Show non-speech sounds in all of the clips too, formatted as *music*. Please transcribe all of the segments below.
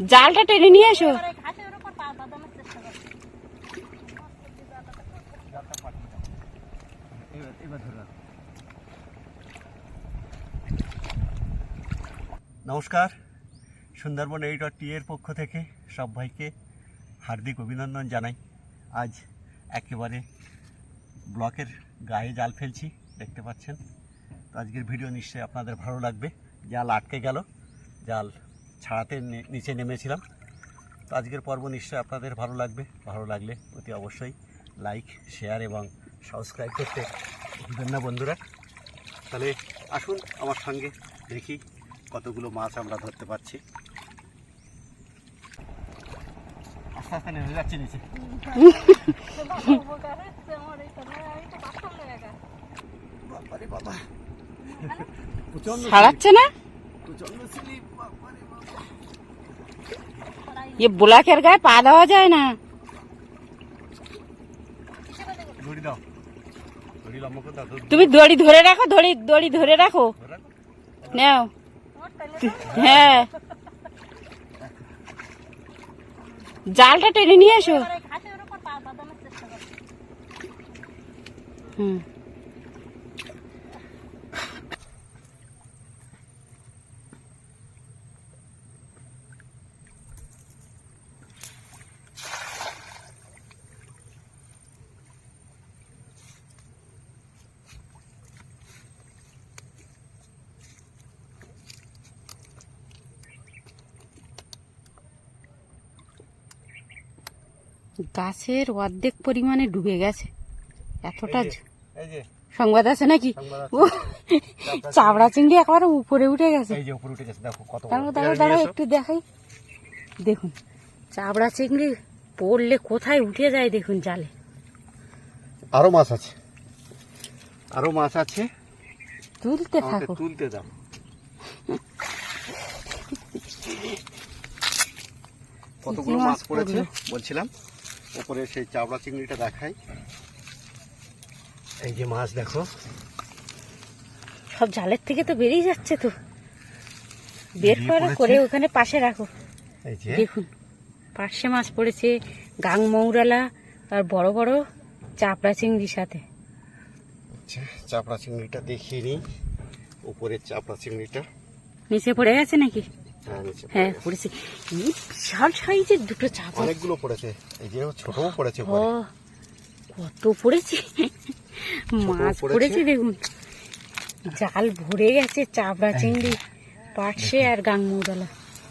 জালটা টেনে নিয়ে এসো। নমস্কার। সুন্দরবন এই ডট এর পক্ষ থেকে সব ভাইকে হার্দিক অভিনন্দন জানাই। আজ একেবারে ব্লকের গায়ে জাল ফেলছি, দেখতে পাচ্ছেন। তো আজকের ভিডিও নিশ্চয়ই আপনাদের ভালো লাগবে। জাল আটকে গেল। জাল ছাড়াতে নিচে নেমেছিলাম। তো আজকের পর্ব নিশ্চয়ই আপনাদের ভালো লাগবে। ভালো লাগলে অতি অবশ্যই লাইক শেয়ার এবং সাবস্ক্রাইব করতে ভুলবেন না বন্ধুরা। তাহলে আসুন আমার সঙ্গে দেখি কতগুলো মাছ আমরা ধরতে পারছি। আস্তে আস্তে নেমে যাচ্ছে নিচে। বাবা। প্রচণ্ড ছাড়াচ্ছে না? প্রচণ্ড স্লিপ বাবারে। বাবা এ ব্লকের গায়ে পা দেওয়া যায় না তুমি দড়ি ধরে রাখো দড়ি দড়ি ধরে রাখো। নাও হ্যাঁ জালটা টেনে নিয়ে এসো হুম গাছের অর্ধেক পরিমাণে ডুবে গেছে। এতটা সংবাদ আছে নাকি? চাবড়া চিংড়ি একবার উপরে উঠে গেছে। দাঁড়াও দাঁড়াও দাঁড়াও একটু দেখাই। দেখুন চাবড়া চিংড়ি পড়লে কোথায় উঠে যায় দেখুন জালে। আরও মাছ আছে। আরও মাছ আছে। তুলতে থাকো। তুলতে দাও। কতগুলো মাছ পড়েছে? বলছিলাম। উপরে সেই চাবড়া চিংড়িটা দেখাই। এই যে মাছ দেখো। সব জালের থেকে তো বেরিয়ে যাচ্ছে তো। বের করো? করে ওখানে পাশে রাখো। এই যে। দেখুন পার্শে মাছ পড়েছে গাং মৌরালা আর বড় বড় চাপড়া চিংড়ির সাথে। আচ্ছা, চাপড়া চিংড়িটা দেখিয়ে নিই। উপরের চাপড়া চিংড়িটা। নিচে পড়ে গেছে নাকি? হ্যাঁ হ্যাঁ। পড়েছে। এই বিশাল সাইজের দুটো অনেকগুলো পড়েছে। এই যে ছোটও পড়েছে ও কত পড়েছে? মাছ পড়েছে। দেখুন। জাল ভরে গেছে চাপড়া চিংড়ি পাটসে আর গাং মৌরালা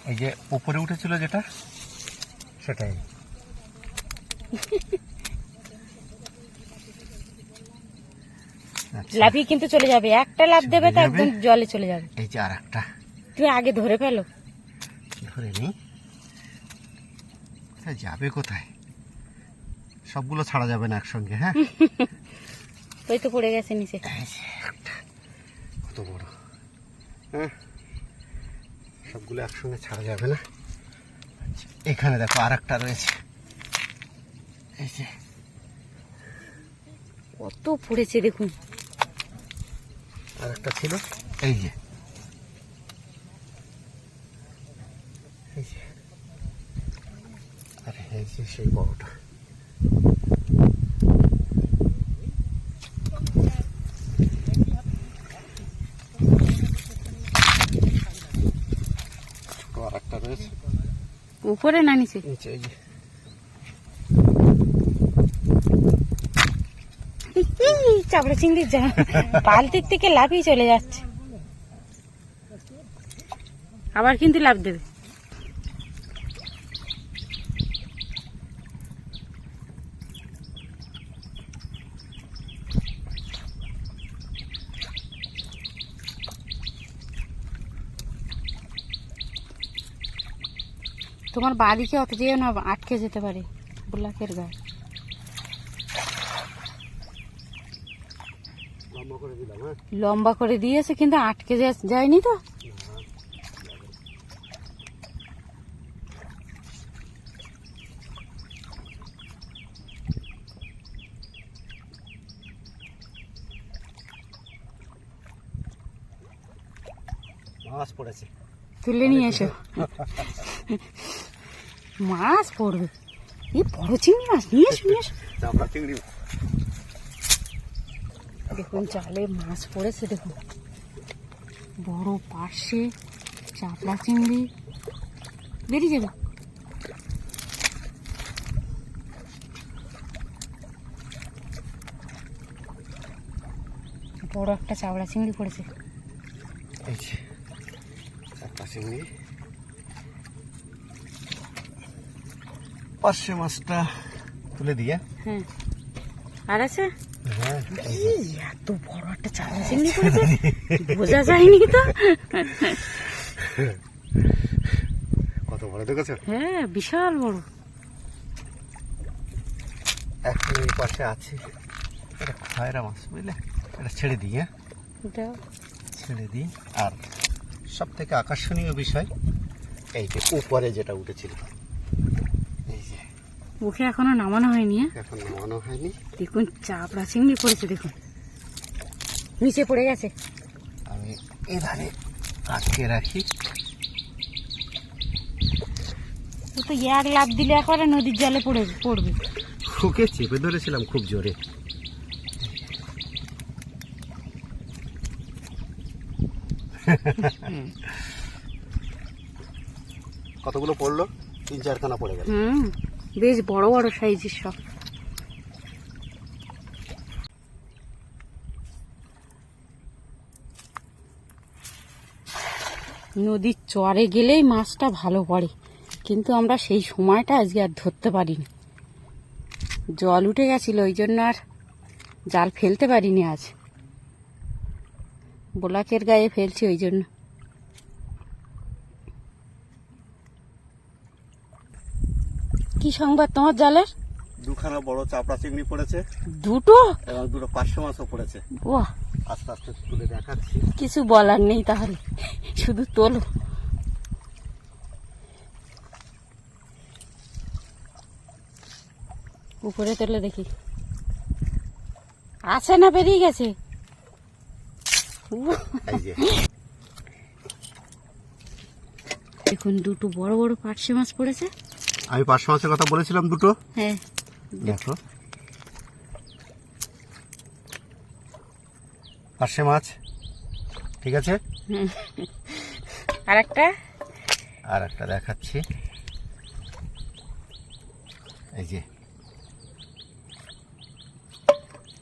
এই যে উপরে উঠেছিল যেটা সেটাই। আচ্ছা, লাফিয়ে কিন্তু চলে যাবে। একটা লাভ দেবে তো একদম জলে চলে যাবে। এই যে আর একটা তুমি আগে ধরে ফেলো। ধরে নি কোথায় যাবে কোথায়? সবগুলো ছাড়া যাবে না একসঙ্গে হ্যাঁ? *laughs* ওই তো পড়ে গেছে নিচে। কত বড়। হ্যাঁ? সবগুলো একসঙ্গে ছাড়া যাবে না। আচ্ছা, এখানে দেখো আর একটা রয়েছে। এই যে। কত পড়েছে দেখুন। আর একটা ছিল। এই যে এই যে আরে এই যে সেই বড়টা। উপরে না নিচে? নিচে চাপড়া চিংড়ি যা বালতির থেকে লাফিয়ে চলে যাচ্ছে। আবার কিন্তু লাভ দেবে। তোমার বাড়িকে অত যেও না আটকে যেতে পারে ব্লাকের গায়ে লম্বা করে দিলাম হ্যাঁ? লম্বা করে দিয়েছে কিন্তু আটকে যায়নি তো। মাছ পড়েছে। তুলে নিয়ে এসো। মাছ পড়বে। এই বড় চিংড়ি মাছ নিয়ে এসো নিয়ে এসো। চিংড়ি দেখুন জালে মাছ পড়েছে দেখুন। বড় পার্শে চাপড়া চিংড়ি। বেরিয়ে যাবে। বড় একটা চাপড়া চিংড়ি পড়েছে। চাপড়া চিংড়ি। পার্শে মাছটা তুলে দিয়ে। হ্যাঁ। আর আছে? হ্যাঁ। এত বড় একটা চাপড়া চিংড়ি পড়েছে বোঝা যায়নি তো। কত বড় দেখেছ? হ্যাঁ বিশাল বড়। এখন এই পাশে আছে এটা খয়রা মাছ বুঝলে? এটা ছেড়ে দিই হ্যাঁ? ছেড়ে দিই। আর সব থেকে আকর্ষণীয় বিষয় এই যে উপরে যেটা উঠেছিল ওকে এখনও নামানো হয়নি হ্যাঁ? এখন নামানো হয়নি। দেখুন চাপড়া চিংড়ি পড়েছে দেখুন। নিচে পড়ে গেছে। আমি এধারে আটকে রাখি। ও তো এক লাভ দিলে একবারে নদীর জলে পড়ে পড়বে। হুকে চেপে ধরেছিলাম খুব জোরে। কতগুলো পড়ল? তিন চারখানা পড়ে গেল। হুম। বেশ বড় বড় সাইজের সব। নদীর চরে গেলেই মাছটা ভালো পড়ে, কিন্তু আমরা সেই সময়টা আজকে আর ধরতে পারিনি। জল উঠে গেছিল, ওই জন্য আর জাল ফেলতে পারিনি আজ। বোলাকের গায়ে ফেলছি, ওই জন্য। সংবাদ তোমার জালের? দুখানা বড় চাপড়া চিংড়ি পড়েছে। দুটো? এবং দুটো পাঁচশো মাছও পড়েছে। বাহ। আস্তে আস্তে তুলে দেখাচ্ছি। কিছু বলার নেই তাহলে শুধু তোলো। উপরে তোলে দেখি। আছে না বেরিয়ে গেছে? দেখুন দুটো বড় বড় পার্শে মাছ পড়েছে। আমি পাঁচশো মাছের কথা বলেছিলাম দুটো। হ্যাঁ। দেখো। পার্শে মাছ। ঠিক আছে? আর একটা আর একটা দেখাচ্ছি। এই যে।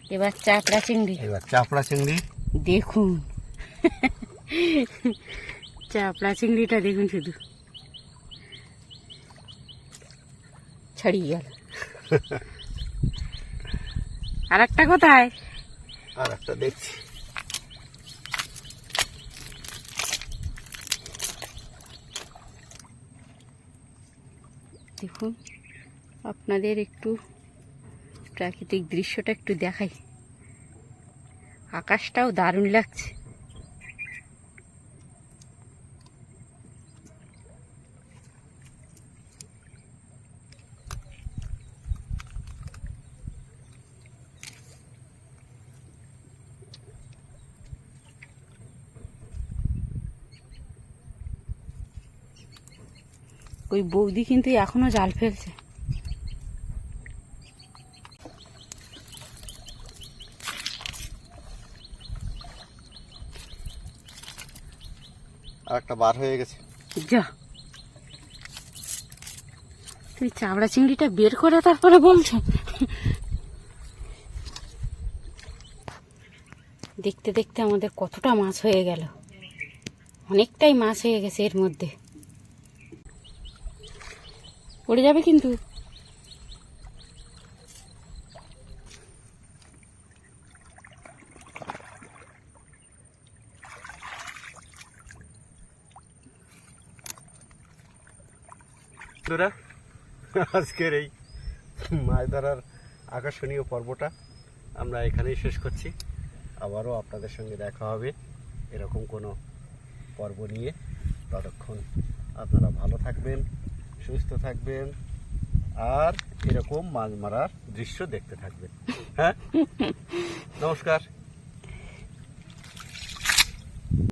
এবার চাপড়া চিংড়ি। এবার চাপড়া চিংড়ি। দেখুন। চাপড়া চিংড়িটা দেখুন শুধু। ছাড়িয়ে গেল। *laughs* আর একটা কোথায়? আর একটা দেখছি। দেখুন আপনাদের একটু প্রাকৃতিক দৃশ্যটা একটু দেখাই। আকাশটাও দারুণ লাগছে। ওই বৌদি কিন্তু এখনও জাল ফেলছে। একটা বার হয়ে গেছে। যা। তুমি চাবড়া চিংড়িটা বের করে তারপরে বলছো? দেখতে দেখতে আমাদের কতটা মাছ হয়ে গেল। অনেকটাই মাছ হয়ে গেছে এর মধ্যে। পড়ে যাবে কিন্তু। আজকের এই মাছ ধরার আকর্ষণীয় পর্বটা আমরা এখানেই শেষ করছি। আবারও আপনাদের সঙ্গে দেখা হবে এরকম কোনো পর্ব নিয়ে। ততক্ষণ আপনারা ভালো থাকবেন। সুস্থ থাকবেন আর এরকম মাছ মারার দৃশ্য দেখতে থাকবেন। হ্যাঁ? *laughs* নমস্কার।